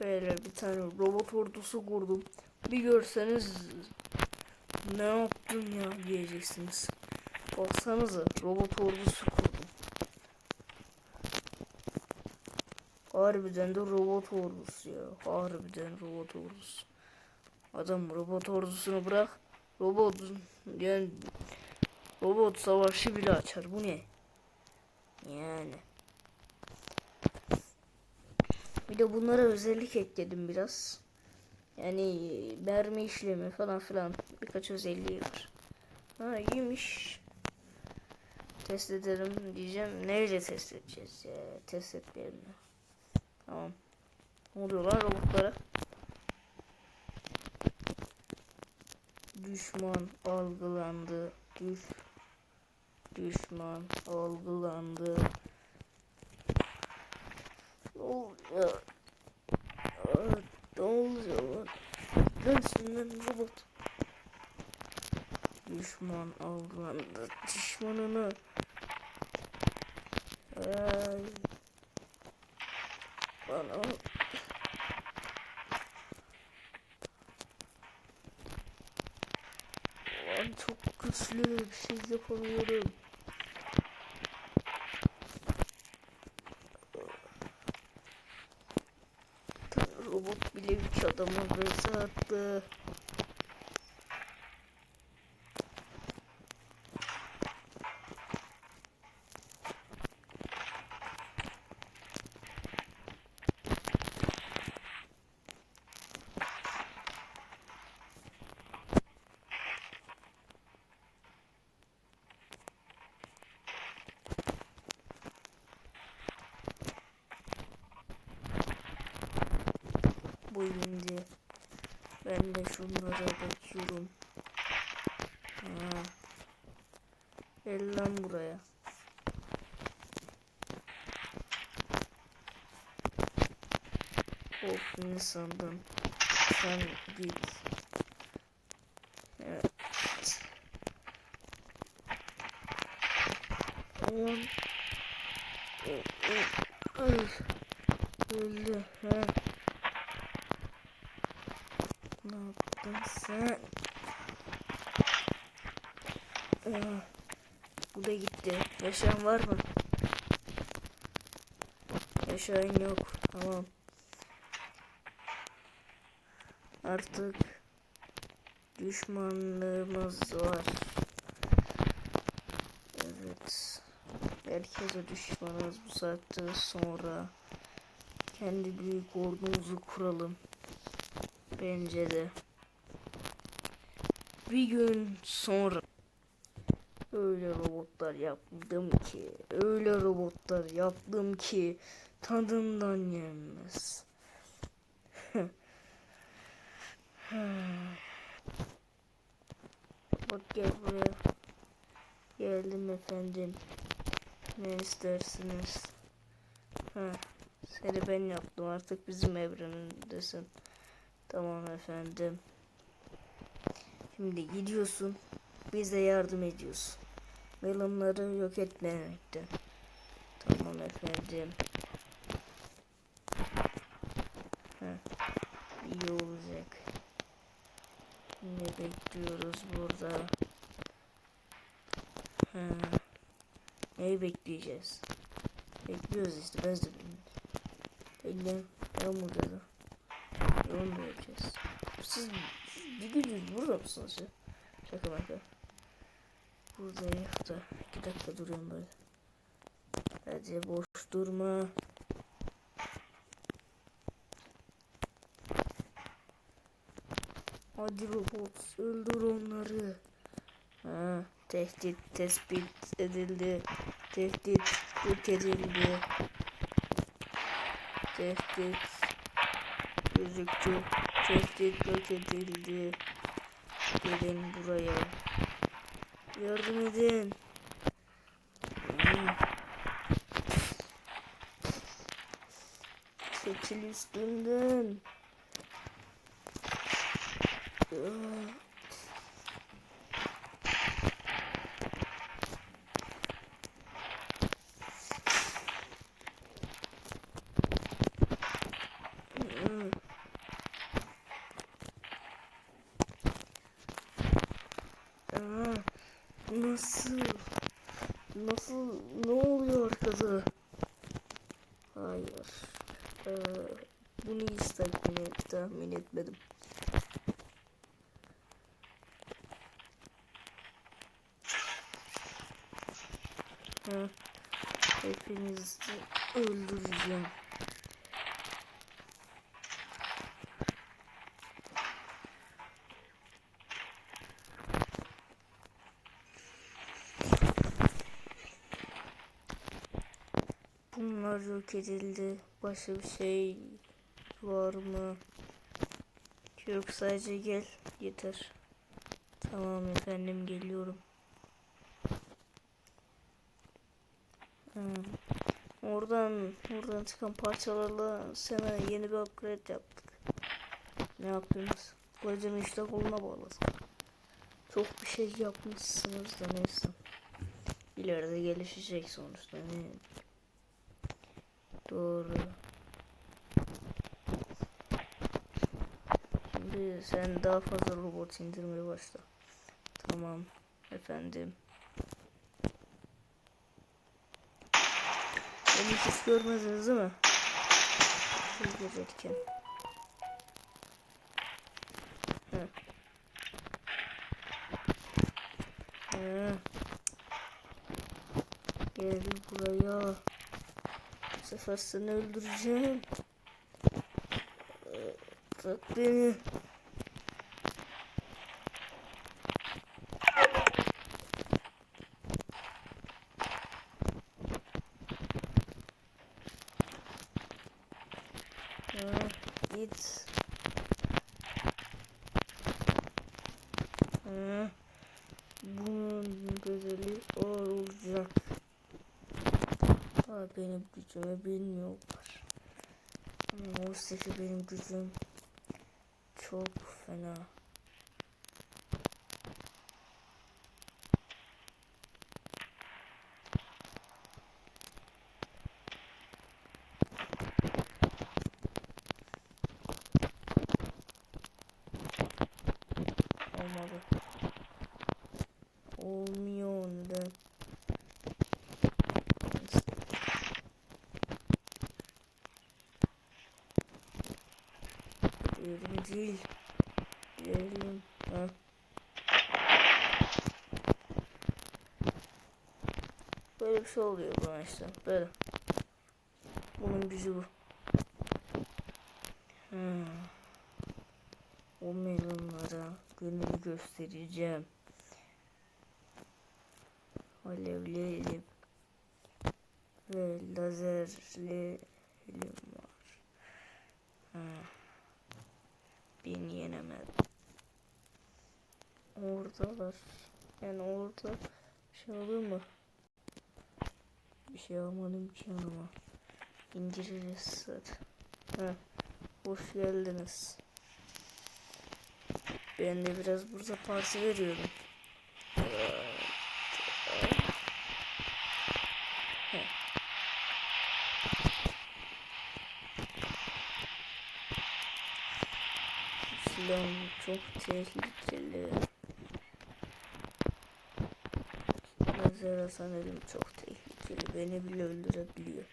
Böyle bir tane robot ordusu kurdum. Bir görseniz ne yaptın ya diyeceksiniz. Baksanıza robot ordusu kurdum. Harbiden de robot ordusu ya. Harbiden robot ordusu. Adam robot ordusunu bırak. Robot yani robot savaşı bile açar. Bu ne? Yani. Bir de bunlara özellik ekledim biraz. Yani mermi işlemi falan filan birkaç özelliği var. Ha iyiymiş. Test edelim diyeceğim. Neyle test edeceğiz ya? Test etmeyelim. Tamam. Ne oluyor lan robotlara? Düşman algılandı. Düş düşman algılandı. Ne oluyor? Ne oluyor? Dönsün lan robot. Düşman algılandı. Düşmanını. Ay. Bana. Lan çok güçlü bir şey yapamıyorum. Тому що це şunlara bakıyorum. Ha. Gel lan buraya. Of ne sandın? Sen git. Evet. Öl. Öldü. Ha. Ne yaptın sen? Aa, bu da gitti. Yaşayan var mı? Yaşayan yok. Tamam. Artık düşmanlığımız var. Evet. Herkese düşmanız bu saatte sonra. Kendi büyük ordumuzu kuralım. Bence de. Bir gün sonra öyle robotlar yaptım ki, öyle robotlar yaptım ki tadından yenmez. Bak gel buraya. Geldim efendim. Ne istersiniz? Ha, seni ben yaptım artık bizim evrenindesin. Tamam efendim. Şimdi gidiyorsun. Bize yardım ediyorsun. Melonları yok etmemekte. Tamam efendim. Heh, iyi olacak. Ne bekliyoruz burada? Ha. Neyi bekleyeceğiz? Bekliyoruz işte. Ben de bilmiyorum. Ben burada da. Da yapacağız. Siz, bir gündüz burada mısınız ya? Şaka maka. Buradayım da. İki dakika duruyorum böyle. Hadi boş durma. Hadi robot öldür onları. Ha, tehdit tespit edildi. Tehdit yok edildi. Tehdit gözüktü. Tehdit yok edildi. Gelin buraya. Yardım edin. Çekil üstümden. Ah. Nasıl? Nasıl? Ne oluyor arkada? Hayır. Ee, bunu hiç tahmin, tahmin etmedim. Ha. Hepinizi öldüreceğim. Bunlar yok edildi. Başka bir şey var mı? Yok sadece gel. Yeter. Tamam efendim geliyorum. Hmm. Oradan oradan çıkan parçalarla sana yeni bir upgrade yaptık. Ne yapıyorsunuz? Kılıcını işte koluna bağladık. Çok bir şey yapmışsınız da neyse. İleride gelişecek sonuçta. Ne? Doğru. Şimdi sen daha fazla robot indirmeye başla. Tamam efendim. Beni hiç görmediniz değil mi? Gelirken. Hı. Hı. Gel buraya. Sefer seni öldüreceğim. Bırak beni. Git. Bunun bedeli ağır olacak. Ha, benim gücümü bilmiyorlar. Ama oysa ki benim gücüm çok fena. Değil. Yerim. Ha. Böyle bir şey oluyor bana işte. Böyle. Bunun gücü bu. Hmm. O melonlara gününü göstereceğim. Alevli ve lazerli elim var. Ha. Beni yenemedi. Oradalar. Yani orada şey olur mu? Bir şey almadım ki yanıma. İndiririz hadi. Ha. Hoş geldiniz. Ben de biraz burada parti veriyorum. Heh. Çok tehlikeli. Lazer Hasan elim çok tehlikeli. Beni bile öldürebiliyor.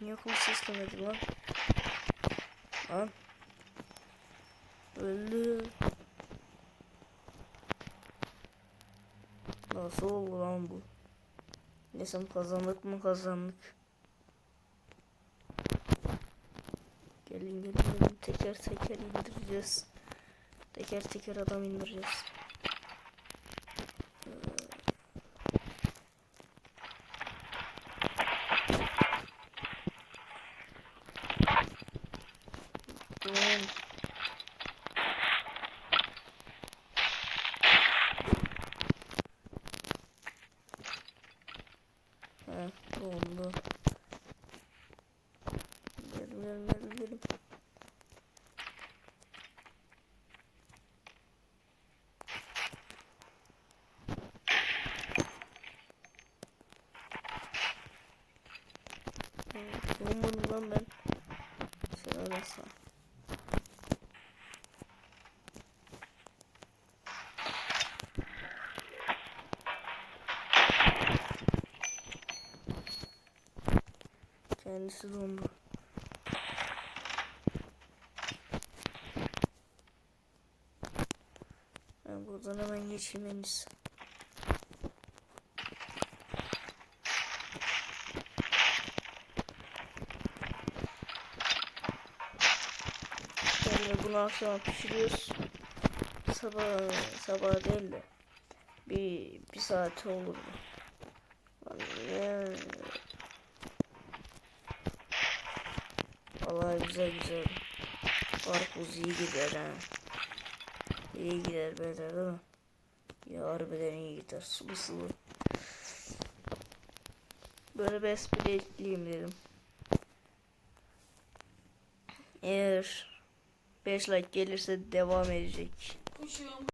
Niye kol seslemedi lan? Lan. Öldü. Nasıl oldu lan bu? Neyse kazandık mı kazandık. Gelin gelin gelin teker teker indireceğiz. Teker teker adam indireceğiz. Tamam. Ha, oldu. Gelin gelin gelin gelin. Öyleyse. Kendisi dondu. Ben buradan hemen geçeyim en iyisi. Yani bunu akşam pişiriyoruz. Sabah sabah değil de bir bir saat olur mu? Yani, Vallahi güzel güzel. Karpuz iyi gider ha. İyi gider beyler değil mi? Ya harbiden iyi gider. Sulu sulu. Böyle bir espri ekleyeyim dedim. Eğer 5 like gelirse devam edecek. Kuşum.